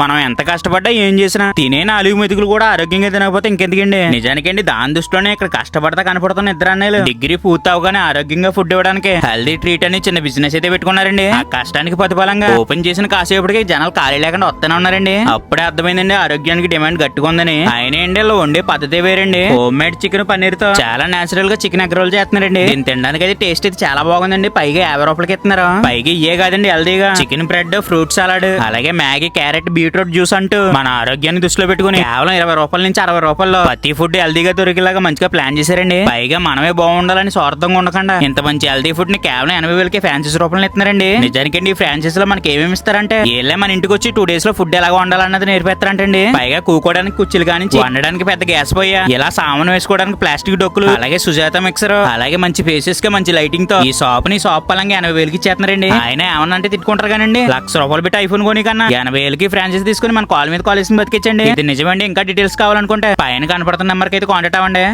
మనం ఎంత కష్టపడ్డా ఏం చేసినా తినే నాలుగు మెతుకులు కూడా ఆరోగ్యంగా తినకపోతే ఇంకెందుకండి? నిజానికండి దాని దృష్టిలోనే ఇక్కడ కష్టపడతా కనపడుతున్న ఇద్దరు అన్నయ్యలు. డిగ్రీ పూర్తి అవగానే ఆరోగ్యంగా ఫుడ్ ఇవ్వడానికి హెల్దీ ట్రీట్ అని చిన్న బిజినెస్ అయితే పెట్టుకున్నారండి. ఆ కష్టానికి ప్రతిఫలంగా ఓపెన్ చేసిన కాసేపటికి జనాలు ఖాళీ లేకుండా వస్తూనే ఉన్నారండి. అప్పుడే అర్థమైందండి ఆరోగ్యానికి డిమాండ్ గట్టుకుందని ఆయన ఏంటి ఇలా వండే పద్ధతి వేరండి. హోమ్ మేడ్ చికెన్ పన్నీర్తో చాలా నేచురల్గా చికెన్ ఎగ్ రోల్ చేస్తున్నారండి. దీన్ని తినడానికి అయితే టేస్ట్ అయితే చాలా బాగుందండి. పైగా యాభై రూపాయలకి ఇస్తున్నారు. పైగా ఇయే కాదండి హెల్దీగా చికెన్ బ్రెడ్ ఫ్రూట్ సలాడ్ అలాగే మ్యాగీ క్యారెట్ బీట్రూట్ జ్యూస్ అంటూ మన ఆరోగ్యాన్ని దృష్టిలో పెట్టుకుని కేవలం ఇరవై రూపాయల నుంచి అరవై రూపాయల్లో ప్రతి ఫుడ్ హెల్దీగా దొరికేలాగా మంచిగా ప్లాన్ చేశారండి. పైగా మనమే బాగుండాలని స్వార్థంగా ఉండకుండా. ఇంత మంచి హెల్దీ ఫుడ్ని కేవలం ఎనభై వేలకి ఫ్రాన్సిస్ రూపంలో ఇస్తున్నారండి. నిజానికండి ఈ ఫ్రాన్సిస్లో మనకి ఏమేమి ఇస్తారంటే ఏళ్ళే మన ఇంటికి వచ్చి టూ డేస్లో ఫుడ్ ఎలా వండాలన్నది నేర్పేస్తారంటండి. పైగా కూకోవడానికి కుర్చీలు కానించి వండడానికి పెద్ద గ్యాస్ పోయా ఇలా సామాన్ వేసుకోవడానికి ప్లాస్టిక్ డొక్కులు అలాగే సుజాత మిక్సర్ అలాగే మంచి ఫేసెస్గా మంచి లైటింగ్తో ఈ షాప్ని షాప్ పలంగా ఎనభై వేలకి ఇచ్చేస్తున్నారండి. ఆయన ఏమన్నా అంటే తిట్టుకుంటారు కానండి. లక్ష రూపాయలు పెట్టి ఐఫోన్ కొని కన్నా ఎనభై వేలకి చార్జెస్ తీసుకుని మన కాల్ మీద కాల్ బతికించండి. ఇది నిజమండి. ఇంకా డీటెయిల్స్ కావాలనుకుంటే పైన కనపడుతున్న నెంబర్కి అయితే కాంటాక్ట్ అవ్వండి.